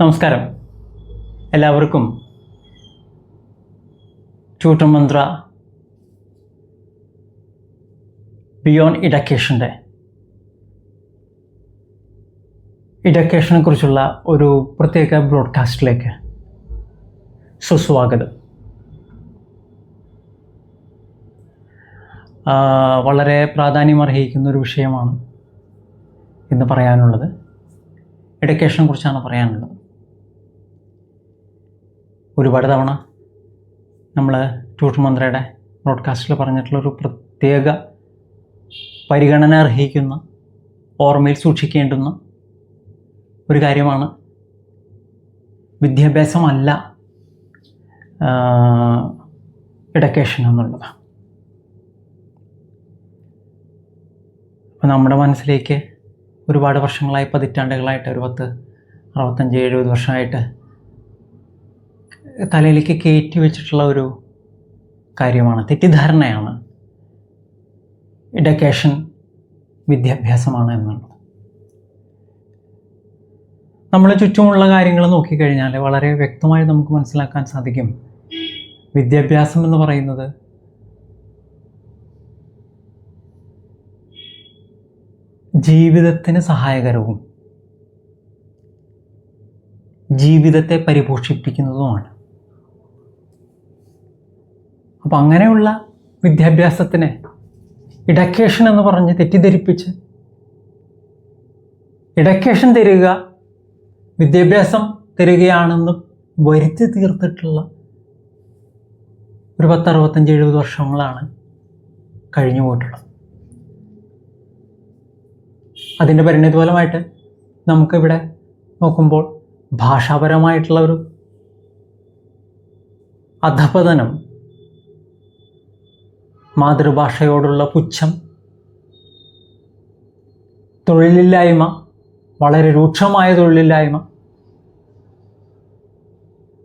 നമസ്കാരം. എല്ലാവർക്കും tutor beyond ഇഡക്കേഷന്റെ ഇഡക്കേഷനെ കുറിച്ചുള്ള ഒരു പ്രത്യേക ബ്രോഡ്കാസ്റ്റിലേക്ക് സുസ്വാഗതം. വളരെ പ്രാധാന്യം അർഹിക്കുന്ന ഒരു വിഷയമാണ് ഇന്ന് പറയാനുള്ളത്. എഡ്യൂക്കേഷനെ കുറിച്ചാണ് പറയാനുള്ളത്. ഒരുപാട് തവണ നമ്മൾ ട്യൂഷൻ മന്ത്രയുടെ ബ്രോഡ്കാസ്റ്റിൽ പറഞ്ഞിട്ടുള്ളൊരു പ്രത്യേക പരിഗണന അർഹിക്കുന്ന ഓർമ്മയിൽ സൂക്ഷിക്കേണ്ടുന്ന ഒരു കാര്യമാണ് വിദ്യാഭ്യാസമല്ല എഡ്യൂക്കേഷൻ എന്നുള്ളത്. അപ്പോൾ നമ്മുടെ മനസ്സിലേക്ക് ഒരുപാട് വർഷങ്ങളായി പതിറ്റാണ്ടുകളായിട്ട് ഒരു പത്ത് അറുപത്തഞ്ച് എഴുപത് വർഷമായിട്ട് തലയിലേക്ക് കയറ്റി വെച്ചിട്ടുള്ള ഒരു കാര്യമാണ് തെറ്റിദ്ധാരണയാണ് എഡ്യൂക്കേഷൻ വിദ്യാഭ്യാസമാണ് എന്നുള്ളത്. നമ്മൾ ചുറ്റുമുള്ള കാര്യങ്ങൾ നോക്കിക്കഴിഞ്ഞാൽ വളരെ വ്യക്തമായി നമുക്ക് മനസ്സിലാക്കാൻ സാധിക്കും. വിദ്യാഭ്യാസം എന്ന് പറയുന്നത് ജീവിതത്തിന് സഹായകരവും ജീവിതത്തെ പരിപോഷിപ്പിക്കുന്നതുമാണ്. അപ്പം അങ്ങനെയുള്ള വിദ്യാഭ്യാസത്തിന് ഇടക്കേഷൻ എന്ന് പറഞ്ഞ് തെറ്റിദ്ധരിപ്പിച്ച് ഇടക്കേഷൻ തരിക വിദ്യാഭ്യാസം തരികയാണെന്ന് വരുത്തി തീർത്തിട്ടുള്ള ഒരു പത്ത് അറുപത്തഞ്ച് എഴുപത് വർഷങ്ങളാണ് കഴിഞ്ഞു പോയിട്ടുള്ളത്. അതിന്റെ പരിണിതഫലമായിട്ട് നമുക്കിവിടെ നോക്കുമ്പോൾ ഭാഷാപരമായിട്ടുള്ള ഒരു അധപതനം മാതൃഭാഷയോടുള്ള പുച്ഛം. തൊഴിലില്ലായ്മ വളരെ രൂക്ഷമായ തൊഴിലില്ലായ്മ.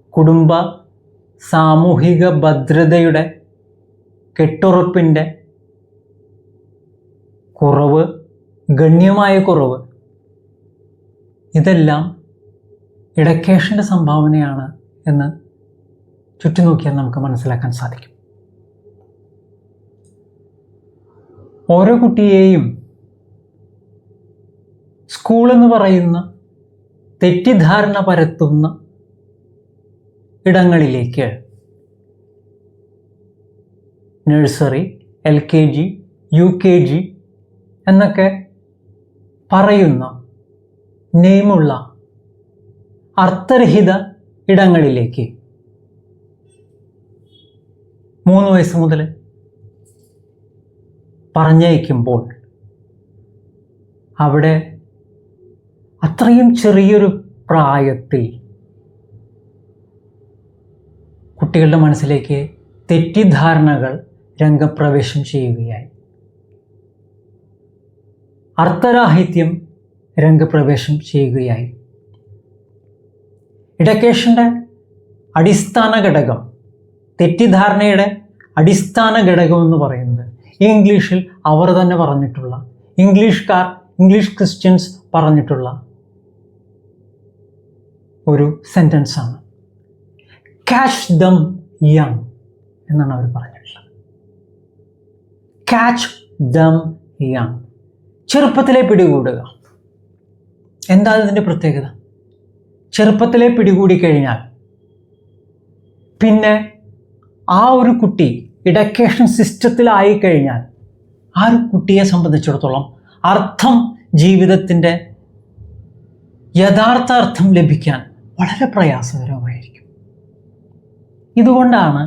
കുടുംബ സാമൂഹിക ഭദ്രതയുടെ കെട്ടുറപ്പിന്റെ കുറവ് ഗണ്യമായ കുറവ്. ഇതെല്ലാം ഇടക്കേഷന്റെ സംഭാവനയാണ് എന്ന് ചുറ്റി നോക്കിയാൽ നമുക്ക് മനസ്സിലാക്കാൻ സാധിക്കും. ഓരോ കുട്ടിയെയും സ്കൂൾ എന്ന് പറയുന്ന തെറ്റിദ്ധാരണ പരത്തുന്ന ഇടങ്ങളിലേക്ക് nursery L K G U K G എന്നൊക്കെ പറയുന്ന നെയ്മുള്ള അർത്ഥരഹിത ഇടങ്ങളിലേക്ക്. മൂന്ന് വയസ്സ് മുതൽ പറഞ്ഞയക്കുമ്പോൾ അവിടെ അത്രയും ചെറിയൊരു പ്രായത്തിൽ കുട്ടികളുടെ മനസ്സിലേക്ക് തെറ്റിദ്ധാരണകൾ രംഗപ്രവേശം ചെയ്യുകയായി. അർത്ഥരാഹിത്യം രംഗപ്രവേശം ചെയ്യുകയായി. ഇടക്കേഷന്റെ അടിസ്ഥാന ഘടകം തെറ്റിദ്ധാരണയുടെ അടിസ്ഥാന ഘടകം എന്ന് പറയുന്നത് ഇംഗ്ലീഷിൽ അവർ തന്നെ പറഞ്ഞിട്ടുള്ള ഇംഗ്ലീഷ്കാർ ഇംഗ്ലീഷ് ക്രിസ്ത്യൻസ് പറഞ്ഞിട്ടുള്ള ഒരു സെന്റൻസാണ് ക്യാച്ച് ദം യങ് എന്നാണ് അവർ പറഞ്ഞിട്ടുള്ളത്. ക്യാച്ച് ദം യങ് ചെറുപ്പത്തിലെ പിടികൂടുക. എന്താ ഇതിന്റെ പ്രത്യേകത? ചെറുപ്പത്തിലെ പിടികൂടി കഴിഞ്ഞാൽ പിന്നെ ആ ഒരു കുട്ടി ഇഡക്കേഷൻ സിസ്റ്റത്തിലായി കഴിഞ്ഞാൽ ആ ഒരു കുട്ടിയെ സംബന്ധിച്ചിടത്തോളം അർത്ഥം ജീവിതത്തിന്റെ യഥാർത്ഥ അർത്ഥം ലഭിക്കാൻ വളരെ പ്രയാസകരമായിരിക്കും ഇതുകൊണ്ടാണ്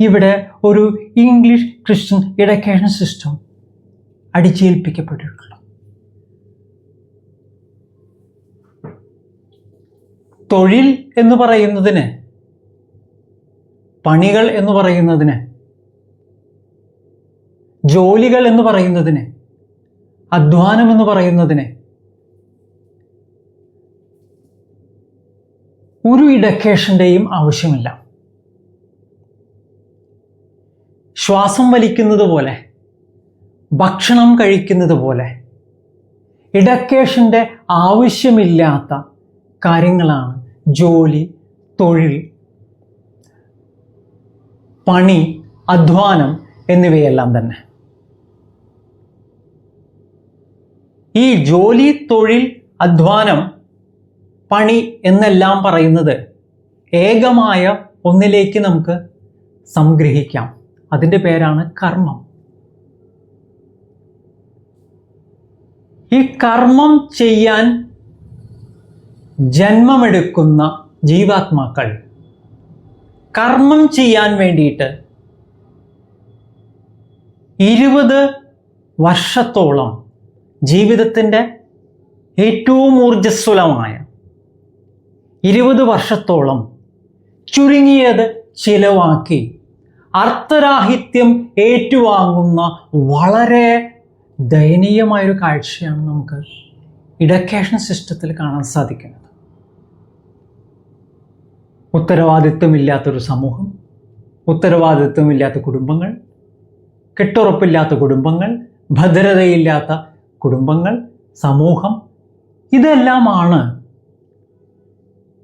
ഇവിടെ ഒരു ഇംഗ്ലീഷ് ക്രിസ്ത്യൻ ഇഡക്കേഷൻ സിസ്റ്റം അടിച്ചേൽപ്പിക്കപ്പെട്ടിട്ടുള്ളത്. തൊഴിൽ എന്ന് പറയുന്നതിന് പണികൾ എന്ന് പറയുന്നതിന് ജോലികൾ എന്ന് പറയുന്നതിന് അധ്വാനം എന്ന് പറയുന്നതിന് ഒരു ഇഡക്കേഷന്റെയും ആവശ്യമില്ല. ശ്വാസം വലിക്കുന്നത് പോലെ ഭക്ഷണം കഴിക്കുന്നത് പോലെ ഇഡക്കേഷന്റെ ആവശ്യമില്ലാത്ത കാര്യങ്ങളാണ് ജോലി തൊഴിൽ പണി അധ്വാനം എന്നിവയെല്ലാം തന്നെ. ഈ ജോലി തൊഴിൽ അധ്വാനം പണി എന്നെല്ലാം പറയുന്നത് ഏകമായ ഒന്നിലേക്ക് നമുക്ക് സംഗ്രഹിക്കാം. അതിന്റെ പേരാണ് കർമ്മം. ഈ കർമ്മം ചെയ്യാൻ ജന്മമെടുക്കുന്ന ജീവാത്മാക്കൾ കർമ്മം ചെയ്യാൻ വേണ്ടിയിട്ട് ഇരുപത് വർഷത്തോളം ജീവിതത്തിന്റെ ഏറ്റവും ഊർജസ്വലമായ ഇരുപത് വർഷത്തോളം ചുരുങ്ങിയത് ചിലവാക്കി അർത്ഥരാഹിത്യം ഏറ്റുവാങ്ങുന്ന വളരെ ദയനീയമായൊരു കാഴ്ചയാണ് നമുക്ക് ഇഡക്കേഷൻ സിസ്റ്റത്തിൽ കാണാൻ സാധിക്കുന്നത്. ഉത്തരവാദിത്വമില്ലാത്തൊരു സമൂഹം ഉത്തരവാദിത്വമില്ലാത്ത കുടുംബങ്ങൾ കെട്ടുറപ്പില്ലാത്ത കുടുംബങ്ങൾ ഭദ്രതയില്ലാത്ത കുടുംബങ്ങൾ സമൂഹം ഇതെല്ലാമാണ്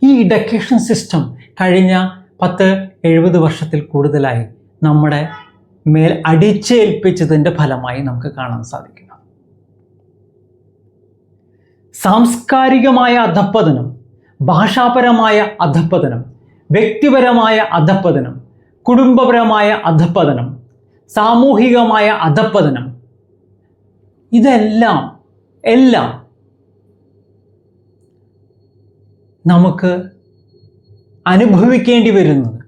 ഈ എഡ്യൂക്കേഷൻ സിസ്റ്റം കഴിഞ്ഞ പത്ത് എഴുപത് വർഷത്തിൽ കൂടുതലായി നമ്മുടെ മേൽ അടിച്ചേൽപ്പിച്ചതിന്റെ ഫലമായി നമുക്ക് കാണാൻ സാധിക്കുന്നത്. സാംസ്കാരികമായ അധപ്പതനം ഭാഷാപരമായ അധപ്പതനം വ്യക്തിപരമായ അധപ്പതനം കുടുംബപരമായ അധപ്പതനം സാമൂഹികമായ അധപ്പതനം ഇതെല്ലാം എല്ലാം നമുക്ക് അനുഭവിക്കേണ്ടി വരുന്നത്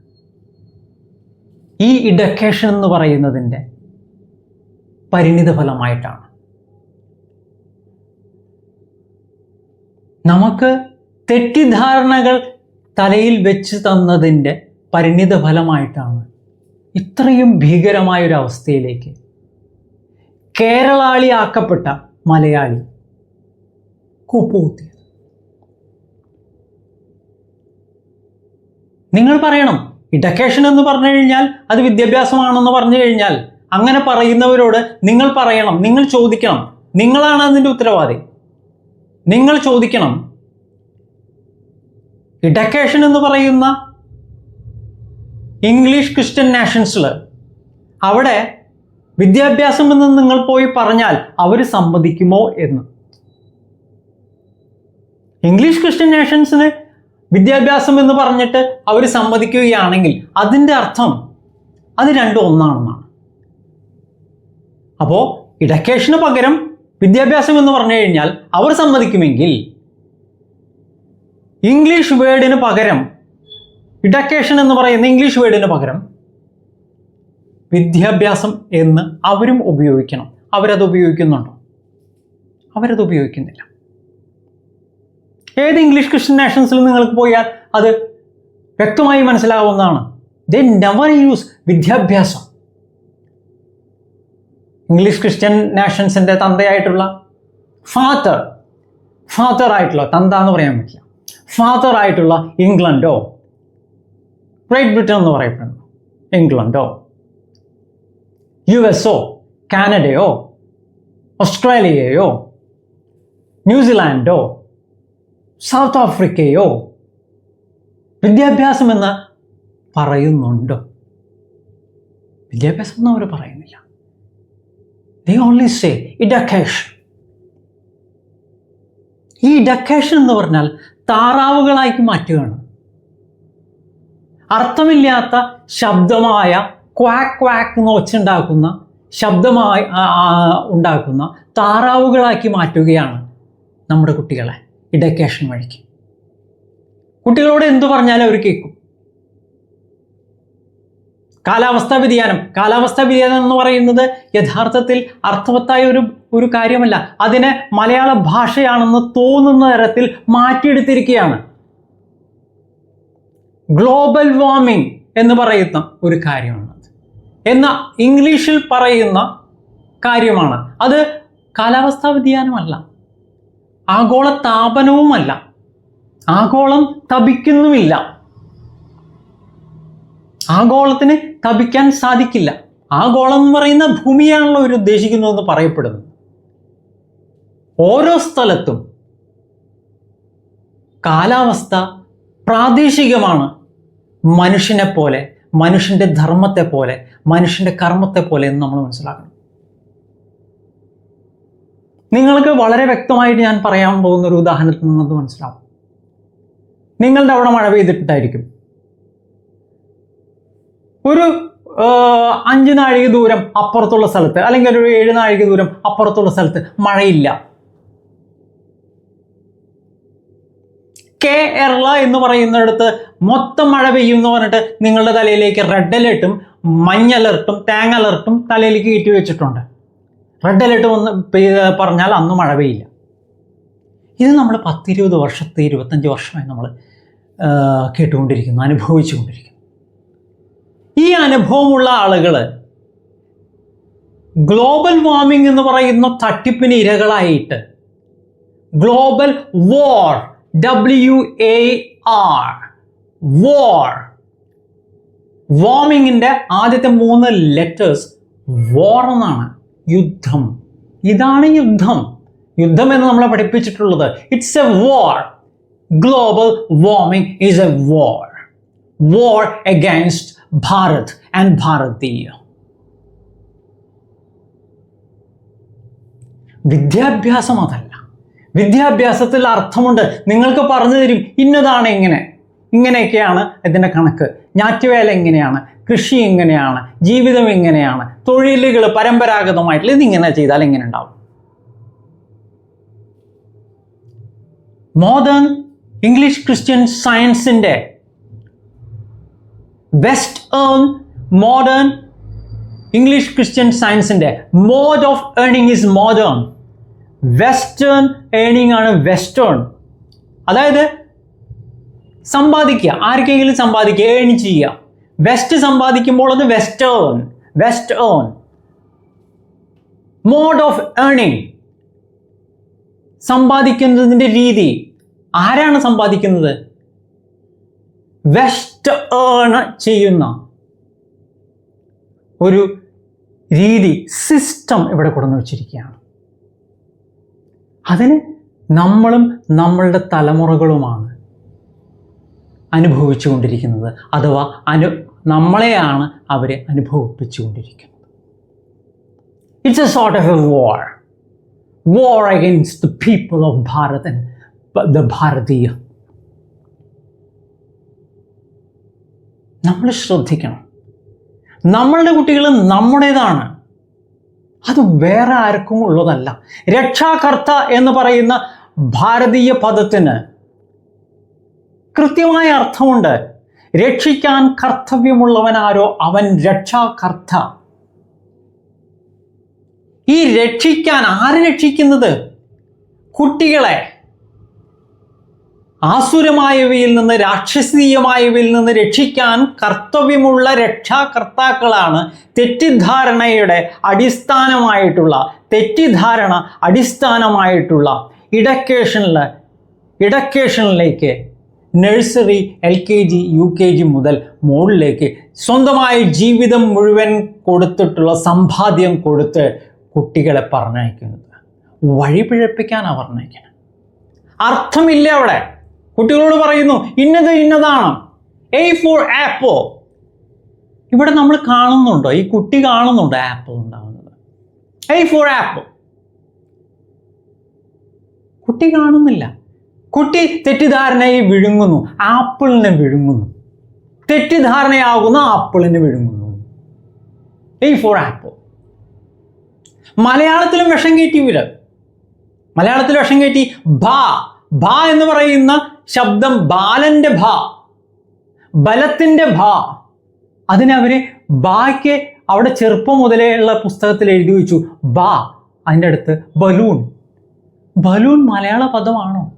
ഈ ഇഡക്കേഷൻ എന്ന് പറയുന്നതിന്റെ പരിണിത ഫലമായിട്ടാണ് നമുക്ക് തെറ്റിദ്ധാരണകൾ തലയിൽ വെച്ച് തന്നതിന്റെ പരിണിത ഫലമായിട്ടാണ് ഇത്രയും ഭീകരമായ ഒരു അവസ്ഥയിലേക്ക് കേരളാളിയാക്കപ്പെട്ട മലയാളി കൂപ്പുകുത്തിയത്. നിങ്ങൾ പറയണം ഇഡക്കേഷൻ എന്ന് പറഞ്ഞു കഴിഞ്ഞാൽ അത് വിദ്യാഭ്യാസമാണെന്ന് പറഞ്ഞു കഴിഞ്ഞാൽ അങ്ങനെ പറയുന്നവരോട് നിങ്ങൾ പറയണം നിങ്ങൾ ചോദിക്കണം നിങ്ങളാണ് അതിന്റെ ഉത്തരവാദി. നിങ്ങൾ ചോദിക്കണം ഇഡക്കേഷൻ എന്ന് പറയുന്ന ഇംഗ്ലീഷ് ക്രിസ്ത്യൻ നാഷൻസിൽ അവിടെ വിദ്യാഭ്യാസം എന്ന് നിങ്ങൾ പോയി പറഞ്ഞാൽ അവർ സമ്മതിക്കുമോ എന്ന്. ഇംഗ്ലീഷ് ക്രിസ്ത്യൻ നേഷൻസിന് വിദ്യാഭ്യാസം എന്ന് പറഞ്ഞിട്ട് അവർ സമ്മതിക്കുകയാണെങ്കിൽ അതിന്റെ അർത്ഥം അത് രണ്ടും ഒന്നാണെന്നാണ്. അപ്പോൾ ഇഡക്കേഷന് പകരം വിദ്യാഭ്യാസം എന്ന് പറഞ്ഞു കഴിഞ്ഞാൽ അവർ സമ്മതിക്കുമെങ്കിൽ ഇംഗ്ലീഷ് വേർഡിന് പകരം ഇഡക്കേഷൻ എന്ന് പറയുന്ന ഇംഗ്ലീഷ് വേർഡിന് പകരം വിദ്യാഭ്യാസം എന്ന് അവരും ഉപയോഗിക്കണം. അവരത് ഉപയോഗിക്കുന്നുണ്ടോ? അവരത് ഉപയോഗിക്കുന്നില്ല. ഏത് ഇംഗ്ലീഷ് ക്രിസ്ത്യൻ നാഷൻസിൽ നിങ്ങൾക്ക് പോയാൽ അത് വ്യക്തമായി മനസ്സിലാവുന്നതാണ്. ദേ നെവർ യൂസ് വിദ്യാഭ്യാസം. ഇംഗ്ലീഷ് ക്രിസ്ത്യൻ നാഷൻസിന്റെ തന്തയായിട്ടുള്ള ഫാദർ ഫാദർ ആയിട്ടുള്ള തന്ത എന്ന് പറയാൻ പറ്റില്ല. ഫാദർ ആയിട്ടുള്ള ഇംഗ്ലണ്ടോ? ഗ്രേറ്റ് ബ്രിട്ടൻ എന്ന് പറയപ്പെടുന്നു. ഇംഗ്ലണ്ടോ? യു എസോ കാനഡയോ? ഓസ്ട്രേലിയയോ? ന്യൂസിലാൻഡോ? സൗത്ത് ആഫ്രിക്കയോ? വിദ്യാഭ്യാസം എന്ന് പറയുന്നുണ്ടോ? വിദ്യാഭ്യാസം എന്ന് അവർ പറയുന്നില്ല. ദേ ഓൺലി സേ ഇഡക്കേഷൻ ഈ ഡക്കേഷൻ എന്ന് പറഞ്ഞാൽ താറാവുകളാക്കി മാറ്റുകയാണ്. അർത്ഥമില്ലാത്ത ശബ്ദമായ ക്വാക്ക് ക്വാക്ക് എന്ന് ഒച്ചുണ്ടാക്കുന്ന ശബ്ദമായി ഉണ്ടാക്കുന്ന താറാവുകളാക്കി മാറ്റുകയാണ് നമ്മുടെ കുട്ടികളെ. ഇഡക്കേഷൻ വഴിക്ക്. കുട്ടികളോട് എന്തു പറഞ്ഞാലും അവർ കേൾക്കും. കാലാവസ്ഥാ വ്യതിയാനം. കാലാവസ്ഥാ വ്യതിയാനം എന്ന് പറയുന്നത് യഥാർത്ഥത്തിൽ അർത്ഥവത്തായ ഒരു ഒരു കാര്യമല്ല. അതിനെ മലയാള ഭാഷയാണെന്ന് തോന്നുന്ന തരത്തിൽ മാറ്റിയെടുത്തിരിക്കുകയാണ്. ഗ്ലോബൽ വാർമിംഗ് എന്ന് പറയുന്ന ഒരു കാര്യമാണ് എന്ന ഇംഗ്ലീഷിൽ പറയുന്ന കാര്യമാണ്. അത് കാലാവസ്ഥാ വ്യതിയാനമല്ല. ആഗോള താപനവുമല്ല. ആഗോളം തപിക്കുന്നുമില്ല. ആഗോളത്തിന് തപിക്കാൻ സാധിക്കില്ല. ആഗോളം എന്ന് പറയുന്ന ഭൂമിയാണല്ലോ ഇവർ ഉദ്ദേശിക്കുന്നതെന്ന് പറയപ്പെടുന്നു. ഓരോ സ്ഥലത്തും കാലാവസ്ഥ പ്രാദേശികമാണ്. മനുഷ്യനെ പോലെ മനുഷ്യന്റെ ധർമ്മത്തെ പോലെ മനുഷ്യന്റെ കർമ്മത്തെ പോലെ എന്ന് നമ്മൾ മനസ്സിലാക്കണം. നിങ്ങൾക്ക് വളരെ വ്യക്തമായിട്ട് ഞാൻ പറയാൻ പോകുന്ന ഒരു ഉദാഹരണത്തിൽ നിന്നത് മനസ്സിലാവും. നിങ്ങളുടെ അവിടെ മഴ പെയ്തിട്ടായിരിക്കും ഒരു അഞ്ച് നാഴിക ദൂരം അപ്പുറത്തുള്ള സ്ഥലത്ത് അല്ലെങ്കിൽ ഒരു ഏഴ് നാഴിക ദൂരം അപ്പുറത്തുള്ള സ്ഥലത്ത് മഴയില്ല. കേരള എന്ന് പറയുന്നിടത്ത് മൊത്തം മഴ പെയ്യും എന്ന് പറഞ്ഞിട്ട് നിങ്ങളുടെ തലയിലേക്ക് റെഡ് അലേർട്ടും മഞ്ഞ അലർട്ടും തേങ്ങ അലർട്ടും തലയിലേക്ക് കയറ്റി വെച്ചിട്ടുണ്ട്. റെഡ് അലേർട്ട് വന്ന് പറഞ്ഞാൽ അന്ന് മഴ പെയ്യില്ല. ഇത് നമ്മൾ പത്തിരുപത് വർഷത്തെ ഇരുപത്തഞ്ച് വർഷമായി നമ്മൾ കേട്ടുകൊണ്ടിരിക്കുന്നു അനുഭവിച്ചുകൊണ്ടിരിക്കുന്നു. ഈ അനുഭവമുള്ള ആളുകൾ ഗ്ലോബൽ വാർമിംഗ് എന്ന് പറയുന്ന തട്ടിപ്പിന് ഇരകളായിട്ട് global war W A R war. വാർമിങ്ങിന്റെ ആദ്യത്തെ മൂന്ന് ലെറ്റേഴ്സ് വോർ എന്നാണ്. യുദ്ധം. ഇതാണ് യുദ്ധം. യുദ്ധം എന്ന് നമ്മളെ പഠിപ്പിച്ചിട്ടുള്ളത്. It's a war global warming is a war war against Bharat and Bharatiya. വിദ്യാഭ്യാസം അതല്ല. വിദ്യാഭ്യാസത്തിൽ അർത്ഥമുണ്ട്. നിങ്ങൾക്ക് പറഞ്ഞു തരും ഇന്നതാണ് ഇങ്ങനെ. ഇങ്ങനെയൊക്കെയാണ് ഇതിന്റെ കണക്ക്. ഞാറ്റുവേല എങ്ങനെയാണ് കൃഷി എങ്ങനെയാണ് ജീവിതം എങ്ങനെയാണ് തൊഴിലുകൾ പരമ്പരാഗതമായിട്ടുള്ള ഇതിങ്ങനെ ചെയ്താൽ എങ്ങനെ ഉണ്ടാവും. മോഡേൺ ഇംഗ്ലീഷ് ക്രിസ്ത്യൻ സയൻസിന്റെ വെസ്റ്റ് മോഡേൺ ഇംഗ്ലീഷ് ക്രിസ്ത്യൻ സയൻസിന്റെ mode of earning is modern western earning ആണ് വെസ്റ്റേൺ അതായത് സമ്പാദിക്കുക. ആർക്കെങ്കിലും സമ്പാദിക്കുക ഏൺ ചെയ്യുക. വെസ്റ്റ് സമ്പാദിക്കുമ്പോൾ അത് western west mode of earning സമ്പാദിക്കുന്നതിന്റെ രീതി. ആരാണ് സമ്പാദിക്കുന്നത്? വെസ്റ്റ് ഏൺ ചെയ്യുന്ന ഒരു രീതി സിസ്റ്റം ഇവിടെ കൊണ്ടുവന്ന് വച്ചിരിക്കുകയാണ്. അതിന് നമ്മളും നമ്മളുടെ തലമുറകളുമാണ് അനുഭവിച്ചു കൊണ്ടിരിക്കുന്നത്. അഥവാ അനു നമ്മളെയാണ് അവരെ അനുഭവിപ്പിച്ചു കൊണ്ടിരിക്കുന്നത്. It's a sort of a war war against the people of Bharat the Bharatiya നമ്മൾ ശ്രദ്ധിക്കണം. നമ്മളുടെ കുട്ടികൾ നമ്മുടേതാണ്. അത് വേറെ ആർക്കും ഉള്ളതല്ല. രക്ഷാകർത്ത എന്ന് പറയുന്ന ഭാരതീയ പദത്തിന് കൃത്യമായ അർത്ഥമുണ്ട്. രക്ഷിക്കാൻ കർത്തവ്യമുള്ളവനാരോ അവൻ രക്ഷാകർത്ത. ഈ രക്ഷിക്കാൻ ആര് രക്ഷിക്കുന്നത്? കുട്ടികളെ. ആസുരമായവയിൽ നിന്ന് രാക്ഷസീയമായവയിൽ നിന്ന് രക്ഷിക്കാൻ കർത്തവ്യമുള്ള രക്ഷാകർത്താക്കളാണ് തെറ്റിദ്ധാരണയുടെ അടിസ്ഥാനമായിട്ടുള്ള തെറ്റിദ്ധാരണ അടിസ്ഥാനമായിട്ടുള്ള ഇടക്കേഷനിൽ ഇടക്കേഷനിലേക്ക് nursery L K G U K G മുതൽ മുകളിലേക്ക് സ്വന്തമായി ജീവിതം മുഴുവൻ കൊടുത്തിട്ടുള്ള സമ്പാദ്യം കൊടുത്ത് കുട്ടികളെ പറഞ്ഞയക്കുന്നത്. വഴിപിഴപ്പിക്കാനാണ് പറഞ്ഞയക്കുന്നത് അർത്ഥമില്ല അവിടെ. കുട്ടികളോട് പറയുന്നു ഇന്നത് ഇന്നതാണ്. എ ഫോർ ആപ്പിൾ ഇവിടെ നമ്മൾ കാണുന്നുണ്ടോ? ഈ കുട്ടി കാണുന്നുണ്ടോ ആപ്പിൾ ഉണ്ടാവുന്നത്? എ ഫോർ ആപ്പിൾ കുട്ടി കാണുന്നില്ല. കുട്ടി തെറ്റിദ്ധാരണയെ വിഴുങ്ങുന്നു. ആപ്പിളിനെ വിഴുങ്ങുന്നു. തെറ്റിദ്ധാരണയാകുന്ന ആപ്പിളിനെ വിഴുങ്ങുന്നു. എ ഫോർ ആപ്പിൾ മലയാളത്തിലും വിഷം കയറ്റി ഇവർ മലയാളത്തിൽ വിഷം കയറ്റി ഭ. ഭ എന്ന് പറയുന്ന ശബ്ദം ബാലന്റെ ഭ ബലത്തിന്റെ ഭ. അതിനവര് ബായ്ക്ക് അവിടെ ചെറുപ്പം മുതലേ ഉള്ള പുസ്തകത്തിൽ എഴുതി വെച്ചു. ബാ അതിന്റെ അടുത്ത് ബലൂൺ. ബലൂൺ മലയാള പദമാണോ?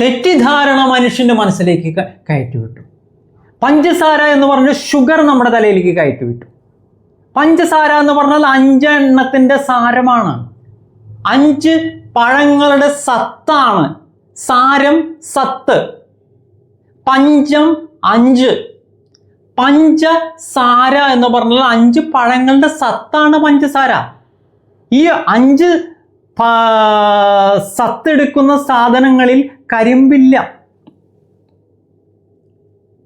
തെറ്റിദ്ധാരണ മനുഷ്യന്റെ മനസ്സിലേക്ക് കയറ്റി കയറ്റിവിട്ടു. പഞ്ചസാര എന്ന് പറഞ്ഞ ഷുഗർ നമ്മുടെ തലയിലേക്ക് കയറ്റിവിട്ടു. പഞ്ചസാര എന്ന് പറഞ്ഞാൽ അഞ്ചെണ്ണത്തിന്റെ സാരമാണ്. അഞ്ച് പഴങ്ങളുടെ സത്താണ്. സാരം സത്ത്. പഞ്ചം അഞ്ച്. പഞ്ചസാര എന്ന് പറഞ്ഞാൽ അഞ്ച് പഴങ്ങളുടെ സത്താണ് പഞ്ചസാര. ഈ അഞ്ച് സത്തെടുക്കുന്ന സാധനങ്ങളിൽ കരിമ്പില്ല.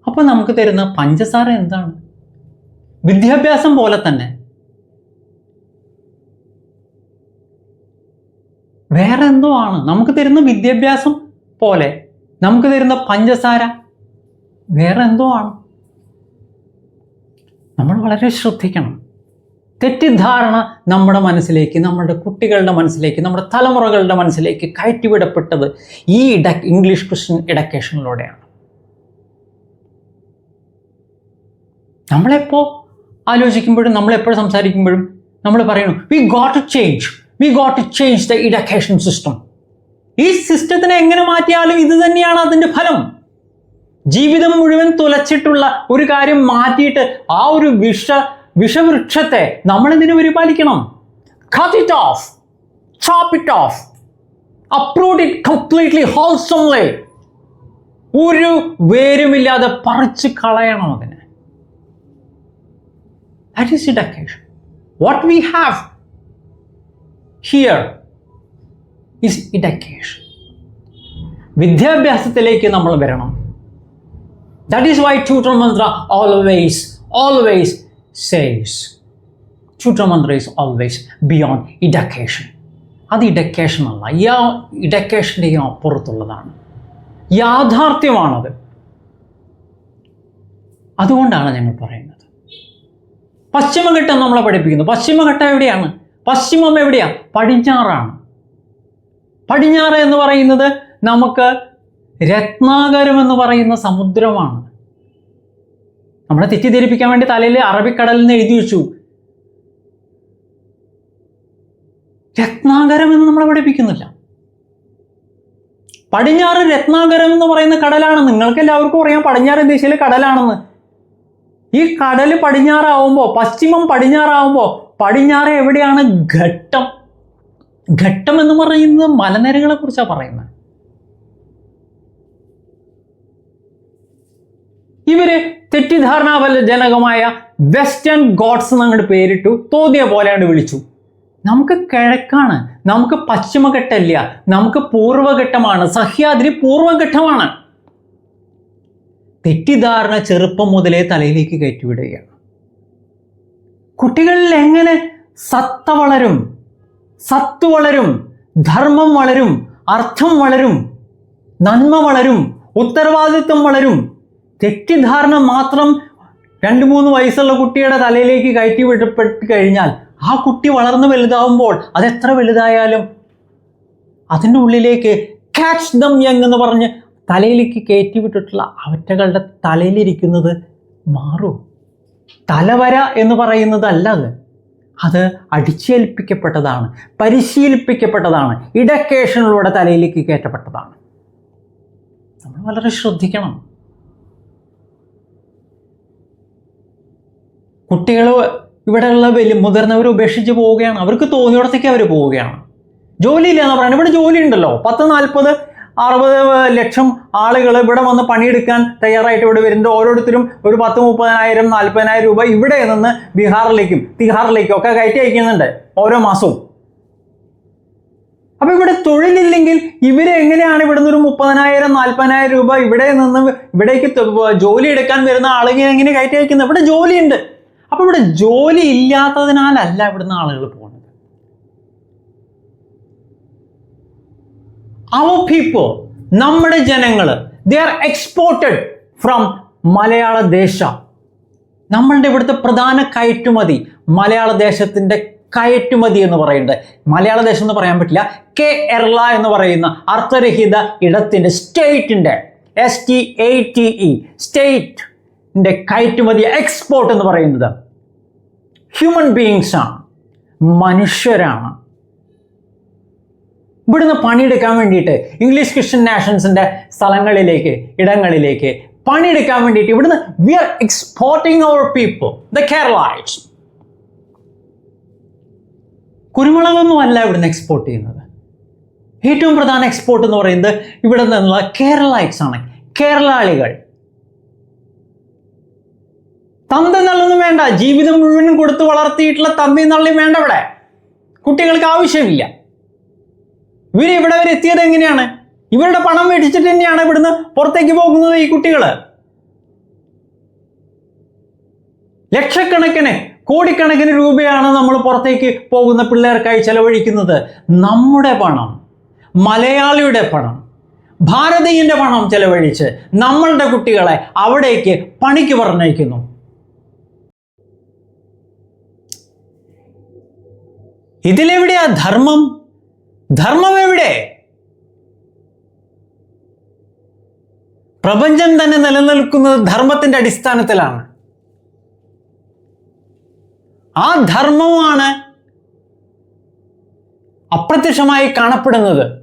അപ്പൊ നമുക്ക് തരുന്ന പഞ്ചസാര എന്താണ്? വിദ്യാഭ്യാസം പോലെ തന്നെ വേറെ എന്തോ ആണ് നമുക്ക് തരുന്ന വിദ്യാഭ്യാസം പോലെ. നമുക്ക് തരുന്ന പഞ്ചസാര വേറെ എന്തോ ആണ് നമ്മൾ വളരെ ശ്രദ്ധിക്കണം. തെറ്റിദ്ധാരണ നമ്മുടെ മനസ്സിലേക്ക് നമ്മുടെ കുട്ടികളുടെ മനസ്സിലേക്ക് നമ്മുടെ തലമുറകളുടെ മനസ്സിലേക്ക് കയറ്റിവിടപ്പെട്ടത് ഈ ഇട ഇംഗ്ലീഷ് ക്രിസ്ത്യൻ എഡ്യൂക്കേഷനിലൂടെയാണ് നമ്മളെപ്പോൾ ആലോചിക്കുമ്പോഴും നമ്മളെപ്പോഴും സംസാരിക്കുമ്പോഴും നമ്മൾ പറയുന്നു we got to change we got to change the education system ഈ സിസ്റ്റത്തിനെ എങ്ങനെ മാറ്റിയാലും ഇത് തന്നെയാണ് അതിന്റെ ഫലം. ജീവിതം മുഴുവൻ തുലച്ചിട്ടുള്ള ഒരു കാര്യം മാറ്റിയിട്ട് ആ ഒരു വിഷ വിഷവൃക്ഷത്തെ നമ്മൾ ഇതിനെ പരിപാലിക്കണം. Cut it off. Chop it off. Uproot it completely wholesomely. ഒരു വേരുമില്ലാതെ പറിച്ച് കളയണം അതിനെ. That is education. What we have here is education. വിദ്യാഭ്യാസത്തിലേക്ക് നമ്മൾ വരണം. That is why tutor Mantra always always saves tutor Mantra is always beyond education അത് education അല്ല. ഈ ഇഡക്കേഷന്റെയും അപ്പുറത്തുള്ളതാണ്. യാഥാർത്ഥ്യമാണത്. അതുകൊണ്ടാണ് ഞങ്ങൾ പറയുന്നത്. പശ്ചിമഘട്ടം നമ്മളെ പഠിപ്പിക്കുന്നു. പശ്ചിമഘട്ടം എവിടെയാണ്? പശ്ചിമം എവിടെയാ? പടിഞ്ഞാറാണ്. പടിഞ്ഞാറ് എന്ന് പറയുന്നത് നമുക്ക് രത്നാകരം എന്ന് പറയുന്ന സമുദ്രമാണ്. നമ്മളെ തെറ്റിദ്ധരിപ്പിക്കാൻ വേണ്ടി തലയിൽ അറബിക്കടലിൽ നിന്ന് എഴുതി വെച്ചു. രത്നാകരം എന്ന് നമ്മളെ പഠിപ്പിക്കുന്നില്ല. പടിഞ്ഞാറ് രത്നാകരം എന്ന് പറയുന്ന കടലാണ്. നിങ്ങൾക്ക് എല്ലാവർക്കും അറിയാം പടിഞ്ഞാറ് ദിശയിലെ കടലാണെന്ന്. ഈ കടൽ പടിഞ്ഞാറാവുമ്പോൾ പശ്ചിമം പടിഞ്ഞാറാവുമ്പോൾ പടിഞ്ഞാറ് എവിടെയാണ് ഘട്ടം? ഘട്ടം എന്ന് പറയുന്നത് മലനിരകളെ കുറിച്ചാണ് പറയുന്നത് ഇവർ തെറ്റിദ്ധാരണാജനകമായ വെസ്റ്റേൺ ഗോഡ്സ് എന്നങ്ങോട്ട് പേരിട്ടു തോന്നിയ പോലെ അങ്ങോട്ട് വിളിച്ചു. നമുക്ക് കിഴക്കാണ് നമുക്ക് പശ്ചിമഘട്ടമില്ല നമുക്ക് പൂർവഘട്ടമാണ് സഹ്യാദ്രി പൂർവഘട്ടമാണ് തെറ്റിദ്ധാരണ ചെറുപ്പം മുതലേ തലയിലേക്ക് കയറ്റിവിടുകയാണ്. കുട്ടികളിൽ എങ്ങനെ സത്ത വളരും? സത്ത് വളരും ധർമ്മം വളരും അർത്ഥം വളരും നന്മ വളരും ഉത്തരവാദിത്വം വളരും. തെറ്റിദ്ധാരണ മാത്രം രണ്ട് മൂന്ന് വയസ്സുള്ള കുട്ടിയുടെ തലയിലേക്ക് കയറ്റി വിടപ്പെട്ട് കഴിഞ്ഞാൽ ആ കുട്ടി വളർന്നു വലുതാവുമ്പോൾ അതെത്ര വലുതായാലും അതിന്റെ ഉള്ളിലേക്ക് ക്യാച്ച് ദം യങ് എന്ന് പറഞ്ഞ് തലയിലേക്ക് കയറ്റി വിട്ടിട്ടുള്ള അവറ്റകളുടെ തലയിലിരിക്കുന്നത് മാറും. തലവര എന്ന് പറയുന്നതല്ല അത് അത് അടിച്ചേൽപ്പിക്കപ്പെട്ടതാണ് പരിശീലിപ്പിക്കപ്പെട്ടതാണ് ഇടക്കേഷനിലൂടെ തലയിലേക്ക് കയറ്റപ്പെട്ടതാണ്. നമ്മൾ വളരെ ശ്രദ്ധിക്കണം. കുട്ടികൾ ഇവിടെയുള്ള വലിയ മുതിർന്നവർ ഉപേക്ഷിച്ച് പോവുകയാണ്. അവർക്ക് തോന്നിയിടത്തേക്ക് അവർ പോവുകയാണ്. ജോലിയില്ല എന്ന് പറയുന്നത്. ഇവിടെ ജോലി ഉണ്ടല്ലോ. പത്ത് നാൽപ്പത് അറുപത് ലക്ഷം ആളുകൾ ഇവിടെ വന്ന് പണിയെടുക്കാൻ തയ്യാറായിട്ട് ഇവിടെ വരുന്നുണ്ട്. ഓരോരുത്തരും ഒരു പത്ത് മുപ്പതിനായിരം നാൽപ്പതിനായിരം രൂപ ഇവിടെ നിന്ന് ബീഹാറിലേക്കും തിഹാറിലേക്കും ഒക്കെ കയറ്റി അയക്കുന്നുണ്ട് ഓരോ മാസവും. അപ്പൊ ഇവിടെ തൊഴിലില്ലെങ്കിൽ ഇവർ എങ്ങനെയാണ് നിന്ന് ഒരു മുപ്പതിനായിരം നാൽപ്പതിനായിരം രൂപ ഇവിടെ നിന്ന് ഇവിടേക്ക് ജോലി എടുക്കാൻ വരുന്ന ആളുകൾ എങ്ങനെ കയറ്റി അയക്കുന്നത്? ഇവിടെ ജോലിയുണ്ട്. അപ്പൊ ഇവിടെ ജോലി ഇല്ലാത്തതിനാലല്ല ഇവിടുന്ന് ആളുകൾ പോകുന്നത് അവർ പീപ്പിൾ നമ്മുടെ ജനങ്ങൾ ദേ ആർ എക്സ്പോർട്ടഡ് ഫ്രം മലയാള ദേശ. നമ്മളുടെ ഇവിടുത്തെ പ്രധാന കയറ്റുമതി മലയാള ദേശത്തിന്റെ കയറ്റുമതി എന്ന് പറയുന്നത്. മലയാള ദേശം എന്ന് പറയാൻ പറ്റില്ല കേരള എന്ന് പറയുന്ന അർത്ഥരഹിത ഇടത്തിന്റെ സ്റ്റേറ്റിന്റെ S T A T E സ്റ്റേറ്റിന്റെ കയറ്റുമതി എക്സ്പോർട്ട് എന്ന് പറയുന്നത്. ഹ്യൂമൻ ബീയിങ്സ് ആണ് മനുഷ്യരാണ്. ഇവിടുന്ന് പണിയെടുക്കാൻ വേണ്ടിയിട്ട് ഇംഗ്ലീഷ് ക്രിസ്ത്യൻ നാഷൻസിന്റെ സ്ഥലങ്ങളിലേക്ക് ഇടങ്ങളിലേക്ക് പണിയെടുക്കാൻ വേണ്ടിയിട്ട് ഇവിടുന്ന് we are exporting our people the Keralites കുരുമുളകൊന്നും അല്ല ഇവിടുന്ന് എക്സ്പോർട്ട് ചെയ്യുന്നത്. ഏറ്റവും പ്രധാന എക്സ്പോർട്ട് എന്ന് പറയുന്നത് ഇവിടെ നിന്നുള്ള കേരളൈറ്റ്സ് ആണ്. കേരളാളികൾ. തന്തി നല്ലൊന്നും വേണ്ട. ജീവിതം മുഴുവനും കൊടുത്ത് വളർത്തിയിട്ടുള്ള തന്തി നള്ളി വേണ്ട ഇവിടെ. കുട്ടികൾക്ക് ആവശ്യമില്ല. ഇവർ ഇവിടെ വരെ എത്തിയത് എങ്ങനെയാണ്? ഇവരുടെ പണം മേടിച്ചിട്ട് തന്നെയാണ് ഇവിടുന്ന് പുറത്തേക്ക് പോകുന്നത് ഈ കുട്ടികൾ ലക്ഷക്കണക്കിന് കോടിക്കണക്കിന് രൂപയാണ് നമ്മൾ പുറത്തേക്ക് പോകുന്ന പിള്ളേർക്കായി ചെലവഴിക്കുന്നത്. നമ്മുടെ പണം മലയാളിയുടെ പണം ഭാരതീയന്റെ പണം ചെലവഴിച്ച് നമ്മളുടെ കുട്ടികളെ അവിടേക്ക് പണിക്ക് പറഞ്ഞയക്കുന്നു. ഇതിലെവിടെയാ ധർമ്മം? ധർമ്മം എവിടെ? പ്രപഞ്ചം തന്നെ നിലനിൽക്കുന്നത് ധർമ്മത്തിന്റെ അടിസ്ഥാനത്തിലാണ്. ആ ധർമ്മമാണ് അപ്രത്യക്ഷമായി കാണപ്പെടുന്നത്.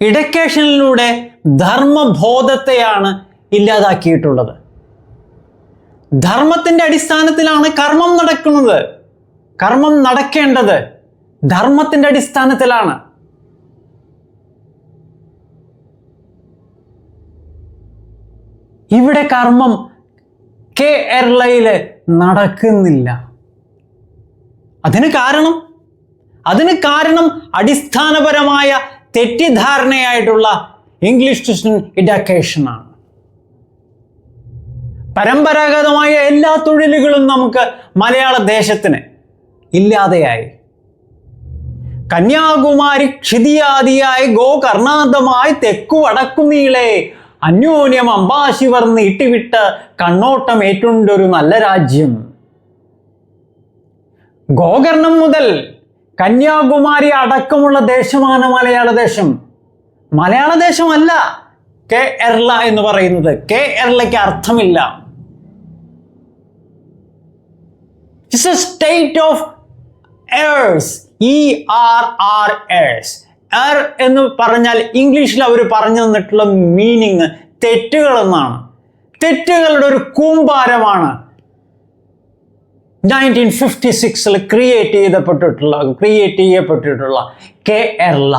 ഇടക്കേഷനിലൂടെ ധർമ്മബോധത്തെയാണ് ഇല്ലാതാക്കിയിട്ടുള്ളത്. ധർമ്മത്തിന്റെ അടിസ്ഥാനത്തിലാണ് കർമ്മം നടക്കുന്നത്. കർമ്മം നടക്കേണ്ടത് ധർമ്മത്തിന്റെ അടിസ്ഥാനത്തിലാണ്. ഇവിടെ കർമ്മം കേരളയിൽ നടക്കുന്നില്ല. അതിന് കാരണം? അതിന് കാരണം അടിസ്ഥാനപരമായ തെറ്റിദ്ധാരണയായിട്ടുള്ള ഇംഗ്ലീഷ് ട്യൂഷൻ ഇഡക്കേഷനാണ് പരമ്പരാഗതമായ എല്ലാ തൊഴിലുകളും നമുക്ക് മലയാള ദേശത്തിന് ഇല്ലാതെയായി. കന്യാകുമാരി ക്ഷിതിയാദിയായി ഗോകർണാന്തമായി തെക്കു വടക്കു നീളെ അന്യോന്യം അംബാശിവർ നീട്ടിവിട്ട് കണ്ണോട്ടം ഏറ്റുണ്ടൊരു നല്ല രാജ്യം. ഗോകർണം മുതൽ കന്യാകുമാരി അടക്കമുള്ള ദേശമാണ് മലയാള ദേശം. മലയാള ദേശമല്ല കെ എർല എന്ന് പറയുന്നത്. കെ എർലയ്ക്ക് അർത്ഥമില്ല. It's a state of errors E R R S. Err എന്ന് പറഞ്ഞാൽ ഇംഗ്ലീഷിൽ അവർ പറഞ്ഞു തന്നിട്ടുള്ള മീനിങ് തെറ്റുകൾ എന്നാണ് തെറ്റുകളുടെ ഒരു കൂമ്പാരമാണ് നയന്റീൻ ഫിഫ്റ്റി സിക്സിൽ ക്രിയേറ്റ് ചെയ്തപ്പെട്ടിട്ടുള്ള create ചെയ്യപ്പെട്ടിട്ടുള്ള Kerala.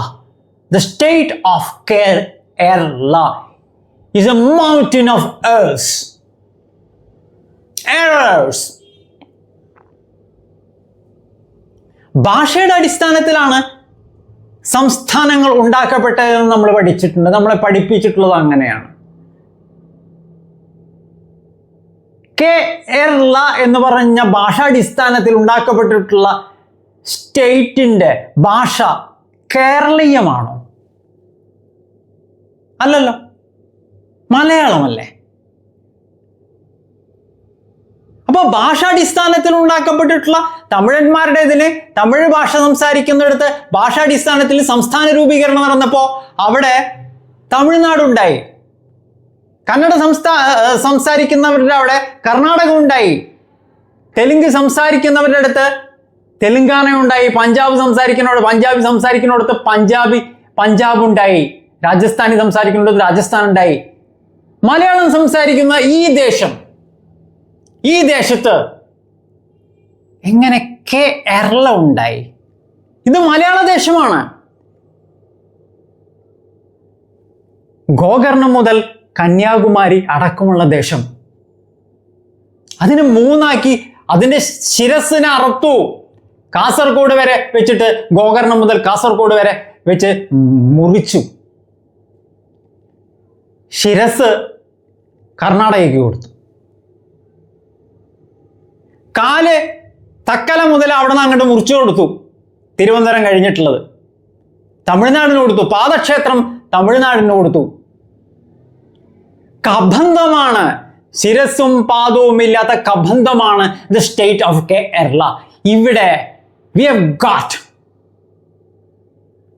The state of Kerala is a mountain of errs errors ഭാഷയുടെ അടിസ്ഥാനത്തിലാണ് സംസ്ഥാനങ്ങൾ ഉണ്ടാക്കപ്പെട്ടതെന്ന് നമ്മൾ പഠിച്ചിട്ടുണ്ട്. നമ്മളെ പഠിപ്പിച്ചിട്ടുള്ളത് അങ്ങനെയാണ്. കേരള എന്ന് പറഞ്ഞ ഭാഷാടിസ്ഥാനത്തിൽ ഉണ്ടാക്കപ്പെട്ടിട്ടുള്ള സ്റ്റേറ്റിന്റെ ഭാഷ കേരളീയമാണോ? അല്ലല്ലോ. മലയാളമല്ലേ? അപ്പോൾ ഭാഷാടിസ്ഥാനത്തിൽ ഉണ്ടാക്കപ്പെട്ടിട്ടുള്ള തമിഴന്മാരുടെ ഇതിന് തമിഴ് ഭാഷ സംസാരിക്കുന്നിടത്ത് ഭാഷാടിസ്ഥാനത്തിൽ സംസ്ഥാന രൂപീകരണം നടന്നപ്പോൾ അവിടെ തമിഴ്നാടുണ്ടായി. കന്നഡ സംസ്ഥാ സംസാരിക്കുന്നവരുടെ അവിടെ കർണാടക ഉണ്ടായി. തെലുങ്ക് സംസാരിക്കുന്നവരുടെ അടുത്ത് തെലുങ്കാന ഉണ്ടായി പഞ്ചാബ് സംസാരിക്കുന്നവിടെ പഞ്ചാബി സംസാരിക്കുന്നിടത്ത് പഞ്ചാബി പഞ്ചാബ് ഉണ്ടായി. രാജസ്ഥാനി സംസാരിക്കുന്നിടത്ത് രാജസ്ഥാൻ ഉണ്ടായി. മലയാളം സംസാരിക്കുന്ന ഈ ദേശം ഈ ദേശത്ത് എങ്ങനെ എറള ഉണ്ടായി? ഇത് മലയാള ദേശമാണ്. ഗോകർണം മുതൽ കന്യാകുമാരി അടക്കമുള്ള ദേശം. അതിനെ മൂന്നാക്കി അതിന്റെ ശിരസിനെ അറുത്തു. കാസർഗോഡ് വരെ വെച്ചിട്ട് ഗോകർണം മുതൽ കാസർഗോഡ് വരെ വെച്ച് മുറിച്ചു. ശിരസ് കർണാടകയ്ക്ക് കൊടുത്തു. കാൽ തക്കല മുതൽ അവിടെ നിന്ന് അങ്ങോട്ട് മുറിച്ചു കൊടുത്തു. തിരുവനന്തപുരം കഴിഞ്ഞിട്ടുള്ളത്. തമിഴ്നാടിന് കൊടുത്തു. പാദക്ഷേത്രം തമിഴ്നാടിന് കൊടുത്തു. കബന്ധമാണ്. ശിരസും പാദവും ഇല്ലാത്ത കബന്ധമാണ് ദ സ്റ്റേറ്റ് ഓഫ് കേരള ഇവിടെ we have got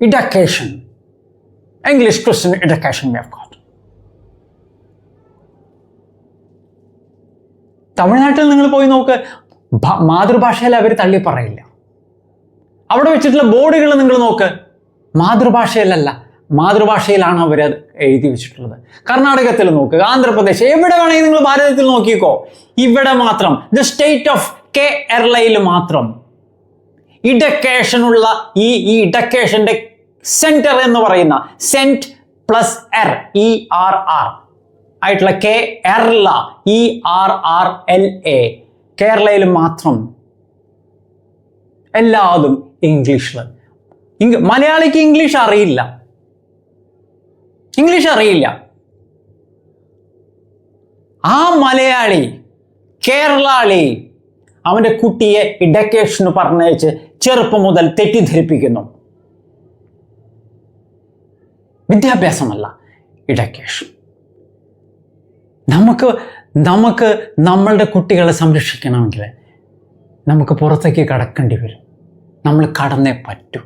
education English Christian education we have got തമിഴ്നാട്ടിൽ നിങ്ങൾ പോയി നോക്ക് മാതൃഭാഷയിൽ അവർ തള്ളി പറയില്ല. അവിടെ വെച്ചിട്ടുള്ള ബോർഡുകൾ നിങ്ങൾ നോക്ക് മാതൃഭാഷയിലല്ല മാതൃഭാഷയിലാണ് അവർ എഴുതി വെച്ചിട്ടുള്ളത്. കർണാടകത്തിൽ നോക്കുക ആന്ധ്രാപ്രദേശ് എവിടെ വേണമെങ്കിൽ നിങ്ങൾ ഭാരതത്തിൽ നോക്കിക്കോ. ഇവിടെ മാത്രം ദ സ്റ്റേറ്റ് ഓഫ് കേരളയിൽ മാത്രം. ഇഡക്കേഷനുള്ള ഈ ഈ ഇഡക്കേഷന്റെ സെന്റർ എന്ന് പറയുന്ന cent plus err E R R ആയിട്ടുള്ള K എർല E R R L A. കേരളയിൽ മാത്രം എല്ലാതും ഇംഗ്ലീഷിൽ. ഇംഗ് മലയാളിക്ക് ഇംഗ്ലീഷ് അറിയില്ല. ഇംഗ്ലീഷ് അറിയില്ല. ആ മലയാളി കേരളാളി അവന്റെ കുട്ടിയെ ഇഡക്കേഷന് പറഞ്ഞയച്ച് ചെറുപ്പം മുതൽ തെറ്റിദ്ധരിപ്പിക്കുന്നു. വിദ്യാഭ്യാസമല്ല ഇഡക്കേഷൻ നമുക്ക് നമുക്ക് നമ്മളുടെ കുട്ടികളെ സംരക്ഷിക്കണമെങ്കിൽ നമുക്ക് പുറത്തേക്ക് കടക്കേണ്ടി വരും. നമ്മൾ കടന്നേ പറ്റൂ.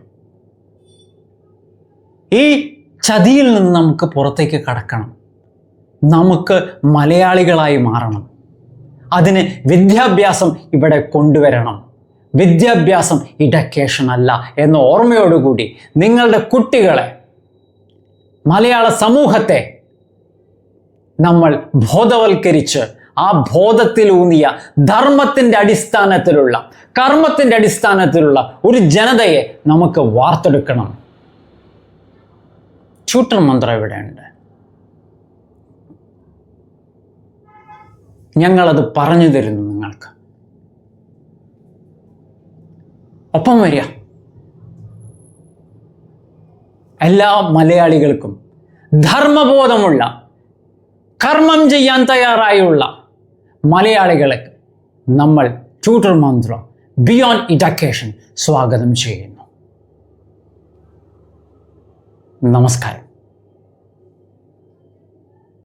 ഈ ചതിയിൽ നിന്ന് നമുക്ക് പുറത്തേക്ക് കടക്കണം. നമുക്ക് മലയാളികളായി മാറണം. അതിന് വിദ്യാഭ്യാസം ഇവിടെ കൊണ്ടുവരണം. വിദ്യാഭ്യാസം ഇഡക്കേഷൻ അല്ല എന്ന ഓർമ്മയോടുകൂടി നിങ്ങളുടെ കുട്ടികളെ മലയാള സമൂഹത്തെ നമ്മൾ ബോധവൽക്കരിച്ച് ആ ബോധത്തിലൂന്നിയ ധർമ്മത്തിന്റെ അടിസ്ഥാനത്തിലുള്ള കർമ്മത്തിന്റെ അടിസ്ഥാനത്തിലുള്ള ഒരു ജനതയെ നമുക്ക് വാർത്തെടുക്കണം. ചൂട്ടർ മന്ത്രം ഇവിടെയുണ്ട് ഞങ്ങളത് പറഞ്ഞു തരുന്നു നിങ്ങൾക്ക്. ഒപ്പം വരിക. എല്ലാ മലയാളികൾക്കും ധർമ്മബോധമുള്ള കർമ്മം ചെയ്യാൻ തയ്യാറായുള്ള മലയാളികളെ നമ്മൾ ട്യൂട്ടർ മന്ത്ര ബിയോണ്ട് ഇഡക്കേഷൻ സ്വാഗതം ചെയ്യുന്നു. നമസ്കാരം.